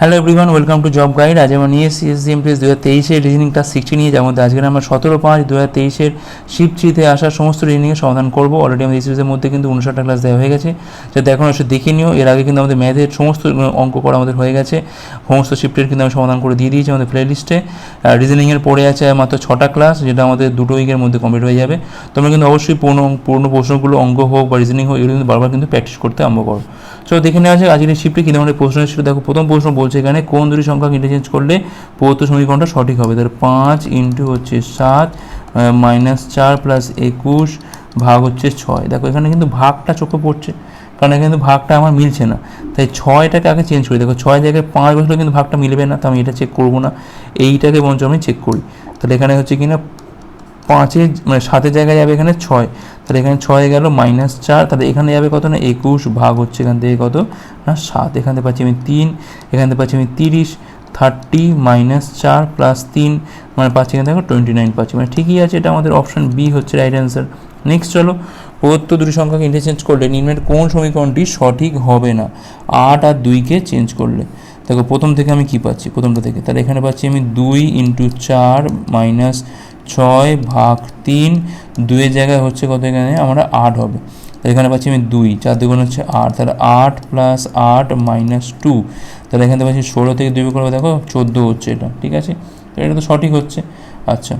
Hello everyone welcome to job guide আজ আমরা নিয়ে এসেছি এসএসসি এমপ্রেস দু হাজার তেইশের রিজনিং ক্লাস সিক্সটি নিয়ে, যার মধ্যে আজকে আমরা সতেরো পাঁচ দু হাজার তেইশের শিফট থ্রিতে আসা সমস্ত রিজনিংয়ের সমাধান করব। অলরেডি আমাদের সিরিজের মধ্যে কিন্তু উনষাটটা ক্লাস দেওয়া হয়ে গেছে। যাতে এখন এসে দেখে নিও। এর আগে কিন্তু আমাদের ম্যাথের সমস্ত অঙ্ক করা আমাদের হয়ে গেছে। সমস্ত শিফটের কিন্তু আমি সমাধান করে দিয়ে দিয়েছি আমাদের প্লে লিস্টে রিজনিংয়ের পড়ে আছে মাত্র ছটা ক্লাস যেটা আমাদের দুটো উইকের মধ্যে কমপ্লিট হয়ে যাবে। তোমরা কিন্তু অবশ্যই পূর্ণ পূর্ণ প্রশ্নগুলো, অঙ্ক হোক বা রিজনিং হোক, এগুলো কিন্তু বারবার কিন্তু প্র্যাকটিস করতে আরম্ভ করো। চলো দেখে নেওয়া যাক আজকের শিফটে কী ধরনের প্রশ্ন এসেছিল। দেখো, প্রথম প্রশ্ন বলছে এখানে, কোন দুটি সংখ্যা ইন্টারচেঞ্জ করলে প্রদত্ত সমীকরণটা সঠিক হবে? তাহলে পাঁচ ইন্টু হচ্ছে সাত মাইনাস চার প্লাস একুশ ভাগ হচ্ছে ছয়। দেখো, এখানে কিন্তু ভাগটা চোখে পড়ছে, কারণ কিন্তু ভাগটা আমার মিলছে না। তাই ছয়টাকে আগে চেঞ্জ করি। দেখো, ছয় জায়গায় পাঁচ বসলে কিন্তু ভাগটা মিলবে না, তো আমি এটা চেক করব না। এইটাকে বঞ্চ আমি চেক করি। তাহলে এখানে হচ্ছে কি না পাঁচের মানে সাতের জায়গায় যাবে এখানে ছয়। তাহলে এখানে ছয় গেল মাইনাস চার, তাহলে এখানে যাবে কত না? একুশ ভাগ হচ্ছে এখান থেকে কত? না, সাত। এখান থেকে পাচ্ছি আমি তিন, এখান থেকে পাচ্ছি আমি তিরিশ, থার্টি মাইনাস চার প্লাস তিন মানে পাচ্ছি এখান থেকে টোয়েন্টি নাইন পাচ্ছি। মানে ঠিকই আছে, এটা আমাদের অপশান বি হচ্ছে রাইট অ্যান্সার। নেক্সট চলো, প্রদত্ত দুটি সংখ্যাকে ইন্টারচেঞ্জ করলে নিম্নের কোন সমীকরণটি সঠিক হবে না? আট আর দুইকে চেঞ্জ করলে। দেখো, প্রথম থেকে আমি কি পাচ্ছি? প্রথমটা থেকে। তাহলে এখানে পাচ্ছি আমি দুই ইন্টু চার মাইনাস ছয় ভাগ তিন দুইয়ের জায়গায় হচ্ছে কত এখানে? আমরা আট হবে। এখানে পাচ্ছি আমি দুই, চার দুগুণ হচ্ছে আট। তাহলে আট প্লাস আট মাইনাস টু তাহলে এখানে পাচ্ছি ষোলো থেকে দুই করবে দেখো চোদ্দ হচ্ছে এটা, ঠিক আছে? তো এটা তো সঠিক হচ্ছে। আচ্ছা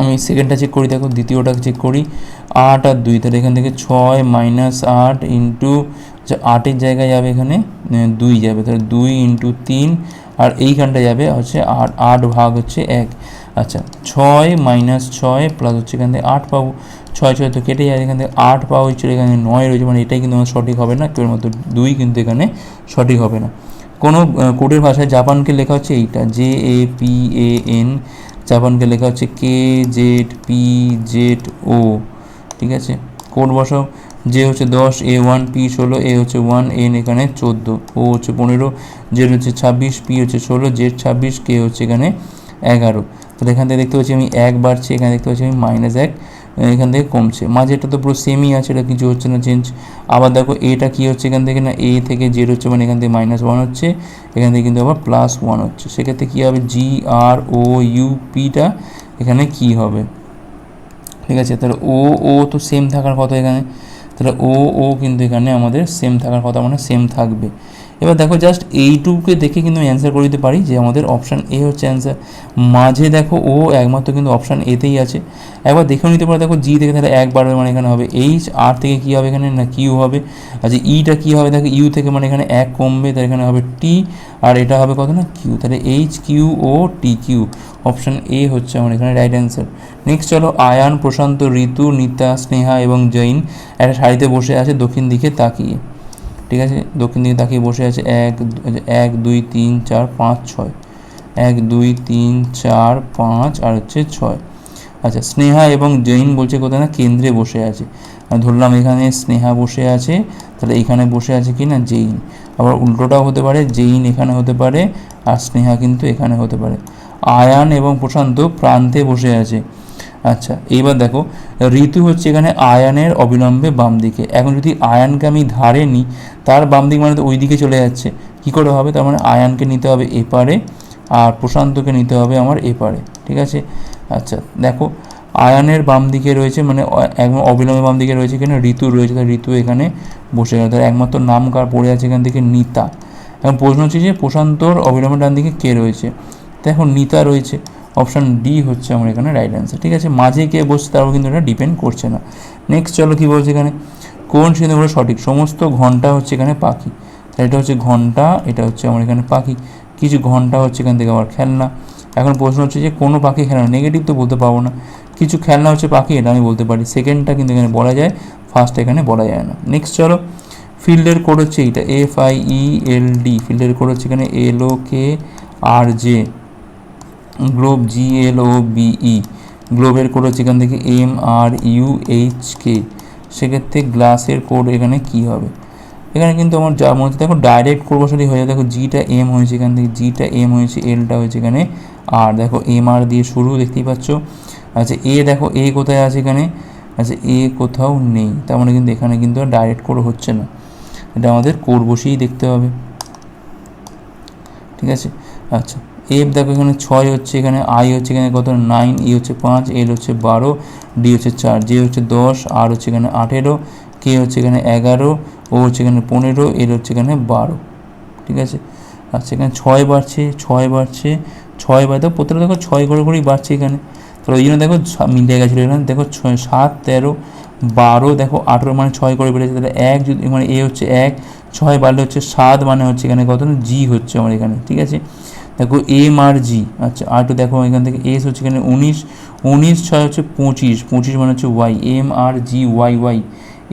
আমি সেকেন্ডটা চেক করি, দেখো দ্বিতীয়টা চেক করি। আট আর দুই, তাহলে এখান থেকে ছয় মাইনাস আট ইন্টু আটের জায়গায় যাবে এখানে দুই যাবে। তাহলে দুই ইন্টু তিন, আর এইখানটা যাবে হচ্ছে আট আট ভাগ হচ্ছে এক। আচ্ছা ছয় মাইনাস ছয় প্লাস হচ্ছে এখান থেকে আট পাবো। ছয় ছয় তো কেটে যাবে এখান থেকে আট পাওয়া হচ্ছে, এখানে নয় রয়েছে মানে এটাই কিন্তু আমার সঠিক হবে না, কেবলমাত্র দুই কিন্তু এখানে সঠিক হবে না। কোনো কোডের ভাষায় জাপানকে লেখা হচ্ছে এইটা J A P A N জাপানকে লেখা হচ্ছে K Z P Z O ঠিক আছে? কোড বসাও যে হচ্ছে দশ এ ওয়ান পি ষোলো এ হচ্ছে ওয়ান এন এখানে চোদ্দ ও হচ্ছে পনেরো জেড হচ্ছে ছাব্বিশ পি হচ্ছে ষোলো জেড ছাব্বিশ কে হচ্ছে এখানে এগারো। তাহলে এখান থেকে দেখতে পাচ্ছি আমি এক বাড়ছে, এখানে দেখতে পাচ্ছি আমি মাইনাস এক এখান থেকে কমছে। মাঝেটা তো পুরো সেমই আছে, এটা কিছু হচ্ছে না চেঞ্জ আবার দেখো, এটা কি হচ্ছে এখান থেকে না এ থেকে জেড হচ্ছে মানে এখান থেকে মাইনাস ওয়ান হচ্ছে, এখান থেকে কিন্তু আবার প্লাস ওয়ান হচ্ছে। সেক্ষেত্রে কী হবে? জি আর ও ইউ এখানে কি হবে? ঠিক আছে, তাহলে ও ও তো সেম থাকার কথা এখানে। তাহলে ও ও কিন্তু এখানে আমাদের সেম থাকার কথা মানে সেম থাকবে। এবার দেখো জাস্ট এইটুকুকে দেখে কিন্তু আমি অ্যান্সার করে দিতে পারি যে আমাদের অপশান এ হচ্ছে অ্যান্সার মাঝে দেখো ও একমাত্র কিন্তু অপশান এতেই আছে। একবার দেখেও নিতে পারো, দেখো জি থেকে তাহলে এক বাড়বে মানে এখানে হবে। এইচ আর থেকে কী হবে এখানে না কিউ হবে? আচ্ছা ইটা কী হবে? দেখো ইউ থেকে মানে এখানে এক কমবে, তাহলে এখানে হবে টি আর এটা হবে কত না? কিউ তাহলে H Q O T Q option A হচ্ছে আমার এখানে রাইট অ্যান্সার নেক্সট চলো, আয়ান, প্রশান্ত, ঋতু, নিতা, স্নেহা এবং জৈন। একটা শাড়িতে বসে আছে, দক্ষিণ দিকে তাকিয়ে। ঠিক আছে? দক্ষিণ দিকে তাকিয়ে বসে আছে এক এক, দুই, তিন, চার, পাঁচ, ছয়। এক, দুই, তিন, চার, পাঁচ আর হচ্ছে ছয়। আচ্ছা স্নেহা এবং জৈন বলছে কোথায় না? কেন্দ্রে বসে আছে। ধরলাম এখানে স্নেহা বসে আছে, তাহলে এখানে বসে আছে কি না? জৈন আবার উল্টোটাও হতে পারে জৈন এখানে হতে পারে আর স্নেহা কিন্তু এখানে হতে পারে। আয়ান এবং প্রশান্ত প্রান্তে বসে আছে। আচ্ছা এইবার দেখো, ঋতু হচ্ছে এখানে আয়ানের অবিলম্বে বাম দিকে এখন যদি আয়ানকে আমি ধারে নিই তার বাম দিক মানে তো ওই দিকে চলে যাচ্ছে। কী করে হবে? তার মানে আয়ানকে নিতে হবে এপারে আর প্রশান্তকে নিতে হবে আমার এপারে, ঠিক আছে? আচ্ছা দেখো, আয়ানের বাম দিকে রয়েছে মানে একদম অবিলম্বে বাম দিকে রয়েছে এখানে ঋতু রয়েছে। তাহলে ঋতু এখানে বসে গেল তাহলে একমাত্র নাম কার পড়ে আছে এখান থেকে নিতা। এখন প্রশ্ন হচ্ছে যে প্রশান্তর অবিলম্বে ডান দিকে কে রয়েছে? দেখো, নিতা রয়েছে। অপশান ডি হচ্ছে আমার এখানে রাইট অ্যান্সার ঠিক আছে? মাঝে কে বসছে তারও কিন্তু এটা ডিপেন্ড করছে না। নেক্সট চলো কী বলছে এখানে? কোন সিদ্ধান্তগুলো সঠিক? সমস্ত ঘণ্টা হচ্ছে এখানে পাখি। তাহলে এটা হচ্ছে ঘণ্টা, এটা হচ্ছে আমার এখানে পাখি। কিছু ঘণ্টা হচ্ছে এখান থেকে আবার খেলনা। এখন প্রশ্ন হচ্ছে যে কোনো পাখি খেলনা নেগেটিভ তো বলতে পারব না। কিছু খেলনা হচ্ছে পাখি, এটা আমি বলতে পারি। সেকেন্ডটা কিন্তু এখানে বলা যায় ফার্স্ট এখানে বলা যায় না। নেক্সট চলো, ফিল্ডের কোড হচ্ছে এইটা F I E L D ফিল্ডের কোড হচ্ছে এখানে L O K R J globe G L O B E গ্লোবের code হচ্ছে এখান থেকে M R U H K সেক্ষেত্রে গ্লাসের কোড এখানে কি হবে? এখানে কিন্তু আমার যা মনে হচ্ছে, দেখো ডাইরেক্ট কোড বসালেই হয়ে যায়। দেখো জিটা এম হয়েছে এখান থেকে জিটা এম হয়েছে এলটা হয়েছে এখানে আর দেখো এম আর দিয়ে শুরু, দেখতেই পাচ্ছ। আচ্ছা এ দেখো এ কোথায় আছে এখানে? আচ্ছা এ কোথাও নেই। তার মানে কিন্তু এখানে কিন্তু ডাইরেক্ট কোড হচ্ছে না। এটা আমাদের কোড বসেই দেখতে হবে। ঠিক আছে? আচ্ছা এফ দেখো এখানে ছয় হচ্ছে, এখানে আই হচ্ছে, এখানে কত? নাইন ই হচ্ছে পাঁচ এল হচ্ছে বারো ডি হচ্ছে চার জে হচ্ছে দশ আর হচ্ছে এখানে আঠেরো কে হচ্ছে এখানে এগারো ও হচ্ছে এখানে পনেরো এল হচ্ছে এখানে বারো। ঠিক আছে? আচ্ছা এখানে ছয় বাড়ছে ছয় বাড়ছে, ছয় বাড়ে দেখো প্রত্যেকটা দেখো ছয় করে করেই বাড়ছে এখানে। তাহলে ওই জন্য দেখো সা- মিলে গেছিল এখানে, দেখো ছয়, সাত, তেরো, বারো, দেখো আঠেরো মানে ছয় করে বেড়েছে, তাহলে এক যদি মানে এ হচ্ছে এক, ছয় বাড়লে হচ্ছে সাত মানে হচ্ছে এখানে কত? জি হচ্ছে আমার এখানে, ঠিক আছে? দেখো এম আর জি আচ্ছা আর একটু দেখো এখান থেকে এস হচ্ছে এখানে উনিশ উনিশ ছয় হচ্ছে পঁচিশ পঁচিশ মানে হচ্ছে Y M R G Y Y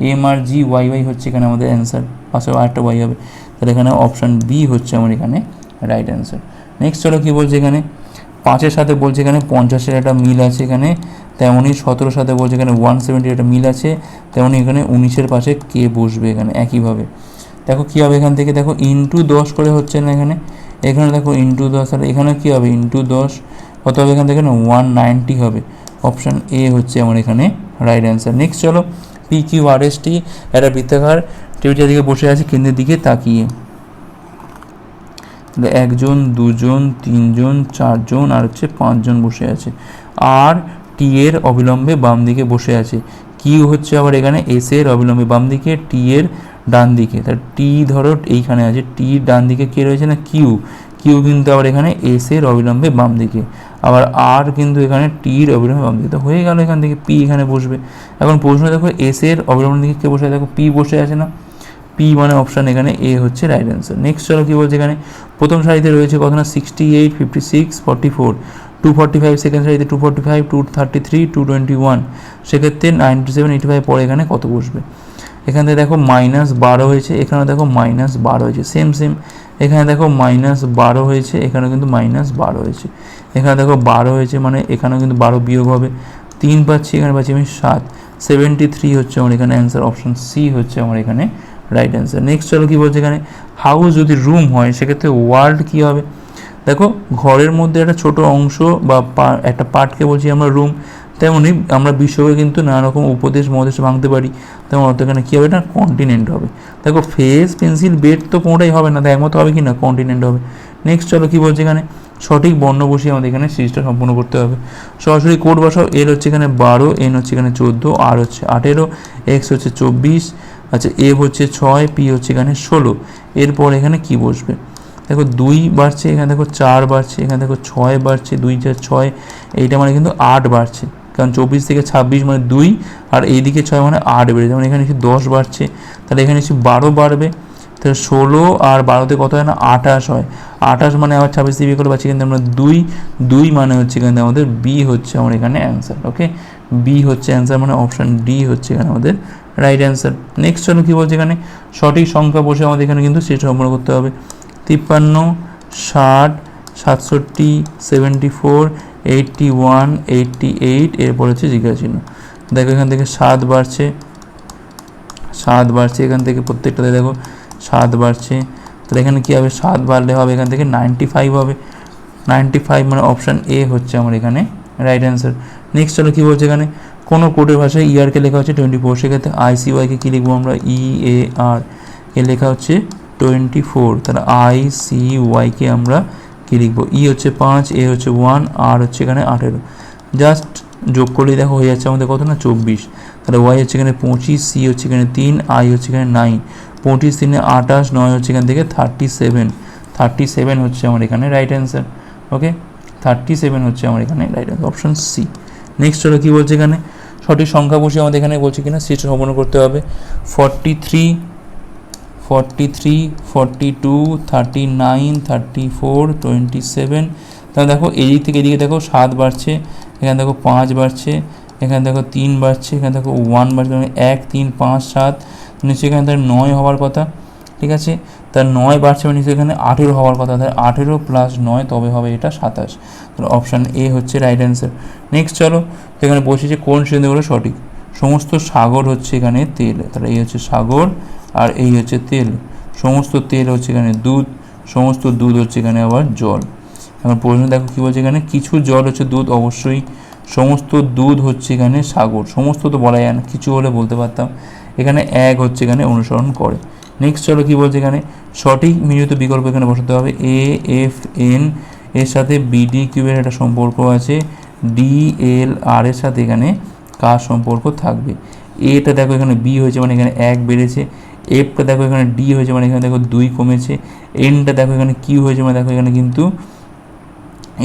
M R G Y Y হচ্ছে এখানে আমাদের অ্যান্সার পাশে আরেকটা ওয়াই হবে, তাহলে এখানে অপশান বি হচ্ছে আমার এখানে রাইট অ্যান্সার নেক্সট চলো কী বলছে এখানে? পাঁচের সাথে বলছে এখানে পঞ্চাশের একটা মিল আছে এখানে, তেমনই সতেরোর সাথে বলছে এখানে ওয়ান সেভেন্টির একটা মিল আছে, তেমনই এখানে উনিশের পাশে কে বসবে এখানে, একইভাবে। দেখো কী হবে এখান থেকে? দেখো ইন্টু দশ করে হচ্ছে না এখানে এখানে দেখো ইন্টু দশ, আর এখানে কী হবে? ইন্টু দশ কত হবে এখান থেকে না ওয়ান নাইনটি হবে। অপশান এ হচ্ছে আমার এখানে রাইট অ্যান্সার নেক্সট চলো P Q R S T একটা বৃত্তাকার। টেবিলটার দিকে বসে আছে, কেন্দ্রের দিকে তাকিয়ে। তাহলে একজন, দুজন, তিনজন, চারজন, আর হচ্ছে পাঁচজন বসে আছে। আর টি এর অবিলম্বে বাম দিকে বসে আছে। কিউ হচ্ছে আবার এখানে এস এর অবিলম্বে। বাম দিকে টি এর ডান দিকে। তার টি ধরো এইখানে আছে। টি ডান দিকে কে রয়েছে না? কিউ কিউ কিন্তু আবার এখানে এস এর অবিলম্বে বাম দিকে। আবার আর কিন্তু এখানে টির অবিলম্বে বাম দিকে। তো হয়ে গেল এখান থেকে পি এখানে বসবে। এখন প্রশ্ন দেখো এস এর অবিলম্বে দিকে কে বসে দেখো পি বসে আছে না। পি মানে অপশান এখানে এ হচ্ছে রাইট অ্যান্সার নেক্সট চলো কী বলছে এখানে? প্রথম সারিতে রয়েছে কত না? Sixty eight fifty six forty four two forty five second সারিতে two forty five two thirty three two twenty one সেক্ষেত্রে নাইনটি সেভেন এইটি ফাইভ পরে এখানে কত বসবে? এখান দেখো মাইনাস বারো হয়েছে এখানে দেখো মাইনাস বারো হয়েছে সেম সেম এখানে দেখো মাইনাস বারো হয়েছে, এখানেও কিন্তু মাইনাস বারো হয়েছে। এখানে দেখো বারো হয়েছে মানে এখানেও কিন্তু বারো বিয়োগ হবে। তিন পাচ্ছি, এখানে পাচ্ছি আমি সাত। সেভেন্টি থ্রি হচ্ছে আমার এখানে অ্যান্সার অপশন সি হচ্ছে আমার এখানে রাইট অ্যান্সার নেক্সট চলো কী বলছে এখানে? হাউস যদি রুম হয়, সেক্ষেত্রে ওয়ার্ল্ড কী হবে? দেখো, ঘরের মধ্যে একটা ছোট অংশ বা একটা পার্টকে বলছি আমরা রুম তেমনই আমরা বিশ্বকে কিন্তু নানা রকম উপদেশ মহাদেশ ভাঙতে পারি। তেমন অর্থ এখানে কী হবে না? কন্টিনেন্ট হবে। দেখো ফেস পেন্সিল বেড তো কোনোটাই হবে না একমত হবে কি না? কন্টিনেন্ট হবে। নেক্সট চলো কী বলছে এখানে? সঠিক বর্ণ বসিয়ে আমাদের এখানে সিরিজটা সম্পূর্ণ করতে হবে। সরাসরি কোড বসাও এল হচ্ছে এখানে বারো এন হচ্ছে এখানে চোদ্দ আর হচ্ছে আঠেরো এক্স হচ্ছে চব্বিশ আচ্ছা এ হচ্ছে ছয় পি হচ্ছে এখানে ষোলো। এরপর এখানে কি বসবে? দেখো দুই বাড়ছে, এখানে দেখো চার বাড়ছে, এখানে দেখো ছয় বাড়ছে, দুই চার ছয়, এইটা মানে কিন্তু আট বাড়ছে। কারণ চব্বিশ থেকে ছাব্বিশ মানে দুই, আর এইদিকে ছয় মানে আট বেড়ে যেমন এখানে এসে দশ বাড়ছে, তাহলে এখানে এসে বারো বাড়বে। তাহলে ষোলো আর বারোতে কত হয় না? আঠাশ হয়। আঠাশ মানে আবার ছাব্বিশ দিয়ে বিয়ে করে পাচ্ছি কিন্তু আমরা দুই। দুই মানে হচ্ছে কিন্তু আমাদের বি হচ্ছে আমার এখানে অ্যান্সার ওকে বি হচ্ছে অ্যান্সার মানে অপশান ডি হচ্ছে এখানে আমাদের রাইট অ্যান্সার নেক্সট চলো কী বলছে এখানে? সঠিক সংখ্যা বসে আমাদের এখানে কিন্তু সেটা সম্পন্ন করতে হবে। তিপ্পান্ন, ষাট, সাতষট্টি seventy four eighty one eighty eight এরপর হচ্ছে জিজ্ঞাসা চিহ্ন দেখো এখান থেকে সাত বাড়ছে সাত বাড়ছে এখান থেকে প্রত্যেকটাতে দেখো, সাত বাড়ছে। তাহলে এখানে কী হবে? সাত বাড়লে হবে এখান থেকে নাইনটি ফাইভ হবে। নাইনটি ফাইভ মানে অপশান এ হচ্ছে আমার এখানে রাইট অ্যান্সার নেক্সট চলো কী বলছে এখানে? কোনো কোডের ভাষায় ইয়ারকে লেখা হচ্ছে টোয়েন্টি ফোর সেক্ষেত্রে আইসিওয়াইকে কী লিখব আমরা? ই এ আর এ লেখা হচ্ছে টোয়েন্টি ফোর তাহলে আই সি ওয়াইকে আমরা কী লিখব? ই হচ্ছে পাঁচ এ হচ্ছে ওয়ান আর হচ্ছে এখানে আঠেরো। জাস্ট যোগ করলেই দেখো হয়ে যাচ্ছে আমাদের কত না? চব্বিশ। তাহলে ওয়াই হচ্ছে এখানে পঁচিশ সি হচ্ছে এখানে তিন আই হচ্ছে এখানে নাইন পঁচিশ তিনে আঠাশ, নয় হচ্ছে এখান থেকে থার্টি সেভেন থার্টি সেভেন হচ্ছে আমার এখানে right answer okay thirty seven হচ্ছে আমার এখানে right answer option C next হলো কী বলছে এখানে? সঠিক সংখ্যা বসে আমাদের এখানে বলছে কিনা, সেটা সম্পন্ন করতে হবে। Forty three forty three forty two thirty nine thirty four twenty seven তাহলে দেখো এদিক থেকে এদিকে দেখো সাত বাড়ছে, এখানে দেখো পাঁচ বাড়ছে, এখানে দেখো তিন বাড়ছে, এখানে দেখো ওয়ান বাড়ছে মানে এক, তিন, পাঁচ, সাত, নিশ্চয়ই এখানে তার নয় হওয়ার কথা, ঠিক আছে? তার নয় বাড়ছে মানে এখানে আঠেরো হওয়ার কথা, তাহলে আঠেরো প্লাস নয় তবে হবে এটা সাতাশ। তাহলে অপশান এ হচ্ছে রাইট অ্যান্সার নেক্সট চলো, তো এখানে বসেছে কোন শ্রেণীগুলো সঠিক। সমস্ত সাগর হচ্ছে এখানে তেল, তাহলে এই হচ্ছে সাগর আর এই হচ্ছে তেল। সমস্ত তেল হচ্ছে এখানে দুধ, সমস্ত দুধ হচ্ছে এখানে আবার জল। এখন প্রশ্ন দেখো কী বলছে এখানে? কিছু জল হচ্ছে দুধ, অবশ্যই। সমস্ত দুধ হচ্ছে এখানে সাগর। সমস্ত তো বলা যায় না, কিছু হলে বলতে পারতাম। এখানে এক হচ্ছে এখানে অনুসরণ করে। নেক্সট চলো কী বলছে এখানে? সঠিক মিলিত বিকল্প এখানে বসাতে হবে। এ এফ এন এর সাথে বিডি কিউবের একটা সম্পর্ক আছে। ডি এল আর এর সাথে এখানে কার সম্পর্ক থাকবে। এটা দেখো এখানে বি হয়েছে মানে এখানে এক বেড়েছে। এফটা দেখো এখানে ডি হয়েছে মানে এখানে দেখো দুই কমেছে। এনটা দেখো এখানে কিউ হয়েছে মানে দেখো এখানে কিন্তু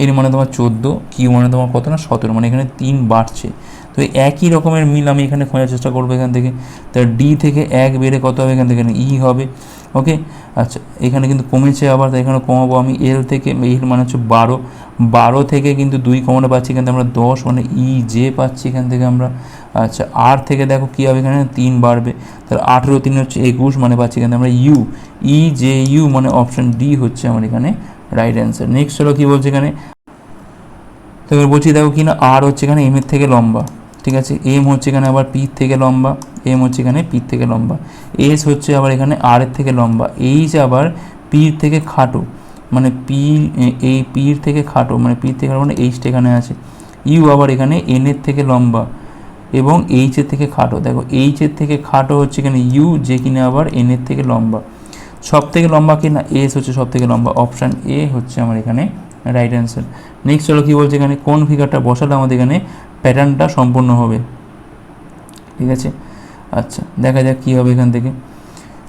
এর মানে তোমার চোদ্দ কিউ মানে তোমার কত না? সতেরো মানে এখানে তিন বাড়ছে। তো একই রকমের মিল আমি এখানে খোঁজার চেষ্টা করব এখান থেকে। তা ডি থেকে এক বেড়ে কত হবে এখান থেকে? ই হবে। ওকে আচ্ছা এখানে কিন্তু কমেছে আবার তাই এখানে কমাবো আমি এল থেকে এল মানে হচ্ছে বারো। বারো থেকে কিন্তু দুই কমানো পাচ্ছি, এখান থেকে আমরা দশ মানে ই জে পাচ্ছি এখান থেকে আমরা। আচ্ছা আর থেকে দেখো কী হবে এখানে? তিন বাড়বে। তাহলে আঠেরো, তিন হচ্ছে একুশ মানে পাচ্ছি এখানে আমরা ইউ ই জে ইউ মানে অপশান ডি হচ্ছে আমার এখানে রাইট অ্যান্সার নেক্সট হলো কী বলছে এখানে? তো এবার বলছি দেখো কি না আর হচ্ছে এখানে এম এর থেকে লম্বা, ঠিক আছে? এম হচ্ছে এখানে আবার পির থেকে লম্বা এম হচ্ছে এখানে পির থেকে লম্বা। এস হচ্ছে আবার এখানে আর এর থেকে লম্বা। এইচ আবার পির থেকে খাটো মানে পি এই পির থেকে খাটো মানে পির থেকে মানে এইচটা এখানে আছে। ইউ আবার এখানে এন এর থেকে লম্বা এবং এইচ এর থেকে খাটো। দেখো এইচের থেকে খাটো হচ্ছে এখানে ইউ যে কিনা আবার এন এর থেকে লম্বা। সব থেকে লম্বা কিনা? এস হচ্ছে সব থেকে লম্বা। অপশান এ হচ্ছে আমার এখানে রাইট অ্যান্সার নেক্সট হলো কী বলছে এখানে? কোন ফিগারটা বসালে আমাদের এখানে প্যাটার্নটা সম্পূর্ণ হবে? ঠিক আছে? আচ্ছা দেখা যাক কী হবে এখান থেকে।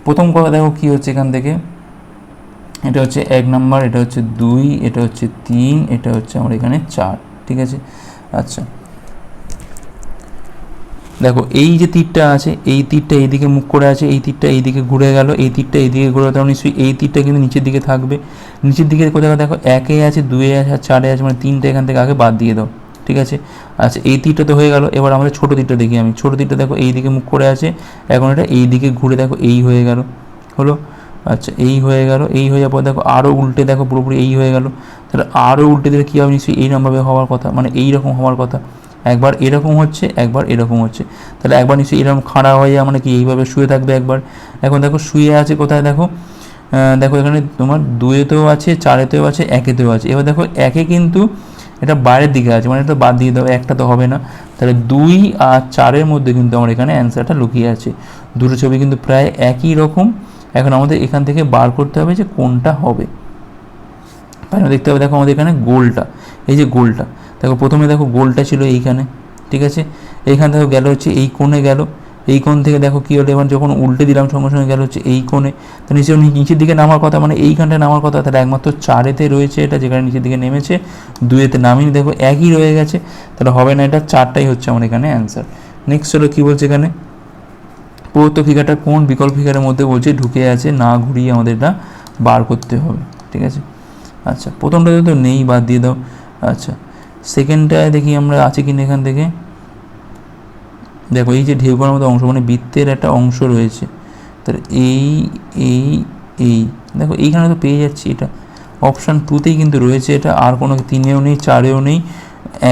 প্রথম কথা দেখো কী হচ্ছে এখান থেকে? এটা হচ্ছে এক নাম্বার, এটা হচ্ছে দুই, এটা হচ্ছে তিন, এটা হচ্ছে আমার এখানে চার। ঠিক আছে? আচ্ছা দেখো, এই যে তীরটা আছে, এই তীরটা এইদিকে মুখ করে আছে, এই তীরটা এইদিকে ঘুরে গেল, এই তীরটা এইদিকে ঘুরে তার নিশ্চয়ই এই তীরটা কিন্তু নিচের দিকে থাকবে। নিচের দিকে কোথাও দেখো, একে আছে, দুয়ে আছে, আর চারে আছে মানে তিনটে এখান থেকে আগে বাদ দিয়ে দাও, ঠিক আছে? আচ্ছা এই তীরটা তো হয়ে গেল। এবার আমাদের ছোটো তীরটা দেখি আমি। ছোটো তীরটা দেখো এই দিকে মুখ করে আছে, এখন এটা এই দিকে ঘুরে দেখো, এই হয়ে গেল। হলো? আচ্ছা এই হয়ে গেল, এই হয়ে যাওয়ার পর দেখো আরও উল্টে দেখো, পুরোপুরি এই হয়ে গেল। তাহলে আরও উল্টে দিলে কী হবে? নিশ্চয়ই এই নম্বরে হওয়ার কথা মানে এই রকম হওয়ার কথা। একবার এরকম হচ্ছে, একবার এরকম হচ্ছে। তাহলে একবার নিশ্চয়ই এরকম খাড়া হয়ে যাওয়া মানে কি, এইভাবে শুয়ে থাকবে একবার। এখন দেখো শুয়ে আছে কোথায় দেখো? দেখো এখানে তোমার দুয়েতেও আছে, চারেতেও আছে, একেতেও আছে। এবার দেখো একে কিন্তু এটা বাইরের দিকে আছে মানে এটা বাদ দিয়ে দাও, একটা তো হবে না। তাহলে দুই আর চারের মধ্যে কিন্তু আমার এখানে অ্যান্সারটা লুকিয়ে আছে। দুটো ছবি কিন্তু প্রায় একই রকম। এখন আমাদের এখান থেকে বার করতে হবে যে কোনটা হবে। পাইনা দেখতে হবে, দেখো আমাদের এখানে গোলটা, এই যে গোলটা। দেখো, প্রথমে দেখো গোলটা ছিল এইখানে, ঠিক আছে? এইখান থেকে গেল হচ্ছে এই কোণে গেল। এই কোণ থেকে দেখো কী হলো, এবার যখন উল্টে দিলাম সঙ্গে সঙ্গে গেল হচ্ছে এই কোণে। তো নিচে নিচের দিকে নামার কথা মানে এইখানটায় নামার কথা, তাহলে একমাত্র চারেতে রয়েছে এটা, যেখানে নিচের দিকে নেমেছে, দুয়েতে নামিয়ে দেখো একই রয়ে গেছে। তাহলে হবে না এটা, চারটাই হচ্ছে আমার এখানে অ্যান্সার নেক্সট হলো কী বলছে এখানে? প্রদত্ত ফিগারটা কোন বিকল্প ফিগারের মধ্যে বলছে, ঢুকে আছে, না ঘুরিয়ে আমাদের এটা বার করতে হবে, ঠিক আছে? আচ্ছা প্রথমটাতে তো নেই, বাদ দিয়ে দাও। আচ্ছা সেকেন্ডটায় দেখি আমরা আছে কিনা এখান থেকে। দেখো, এই যে ঢেউ করার মতো অংশ মানে বৃত্তের একটা অংশ রয়েছে। তাহলে এই এই এই, দেখো, এইখানে তো পেয়ে যাচ্ছি এটা। অপশান টুতেই কিন্তু রয়েছে এটা, আর কোনো তিনেও নেই, চারেও নেই,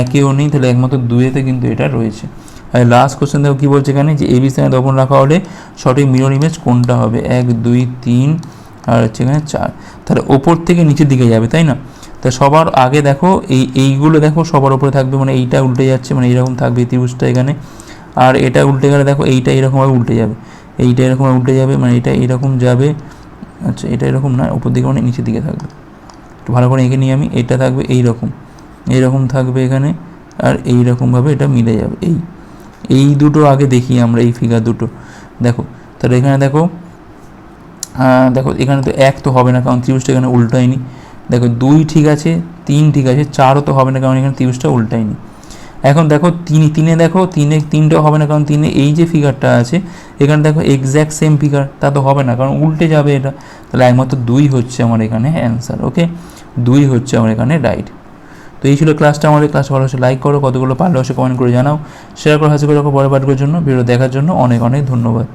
একেও নেই, তাহলে একমাত্র দুয়েতে কিন্তু এটা রয়েছে। আর লাস্ট কোশ্চেন দেখো কী বলছে এখানে, যে এবি স্থানে দপন রাখা হলে সঠিক মিরর ইমেজ কোনটা হবে? এক, দুই, তিন, আর হচ্ছে এখানে চার। তাহলে ওপর থেকে নিচের দিকে যাবে, তাই না? তা সবার আগে দেখো, এই, এইগুলো দেখো সবার উপরে থাকবে মানে এইটা উল্টে যাচ্ছে মানে এইরকম থাকবে এই ত্রিভুজটা এখানে। আর এটা উল্টে গেলে দেখো এইটা এরকমভাবে উল্টে যাবে। এইটা এরকমভাবে উল্টে যাবে মানে এটা এরকম যাবে। আচ্ছা এটা এরকম না, উপর দিকে মানে নিচের দিকে থাকবে। একটু ভালো করে এঁকে নিয়ে আমি, এটা থাকবে এই রকম এইরকম থাকবে এখানে, আর এই রকমভাবে এটা মিলে যাবে, এই। এই দুটো আগে দেখি আমরা, এই ফিগার দুটো। দেখো, তাহলে এখানে দেখো দেখো, এখানে তো এক তো হবে না, কারণ ত্রিভুজটা এখানে উল্টায়নি। দেখো দুই ঠিক আছে, তিন ঠিক আছে, চারও তো হবে না, কারণ এখানে ত্রিভুজটা উল্টায়নি। এখন দেখো তিন, তিনে দেখো, তিনে, তিনটেও হবে না, কারণ তিনে এই যে ফিগারটা আছে, এখানে দেখো এক্স্যাক্ট সেম ফিগার তা তো হবে না, কারণ উল্টে যাবে এটা। তাহলে একমাত্র দুই হচ্ছে আমার এখানে অ্যান্সার ওকে দুই হচ্ছে আমার এখানে রাইট তো এই ছিল ক্লাসটা আমাদের ক্লাস ভালো হচ্ছে লাইক করো, কতগুলো পারলে অবশ্যই কমেন্ট করে জানাও। শেয়ার করে, হাসি করে রাখো পরে পাঠকের জন্য ভিডিও দেখার জন্য অনেক অনেক ধন্যবাদ।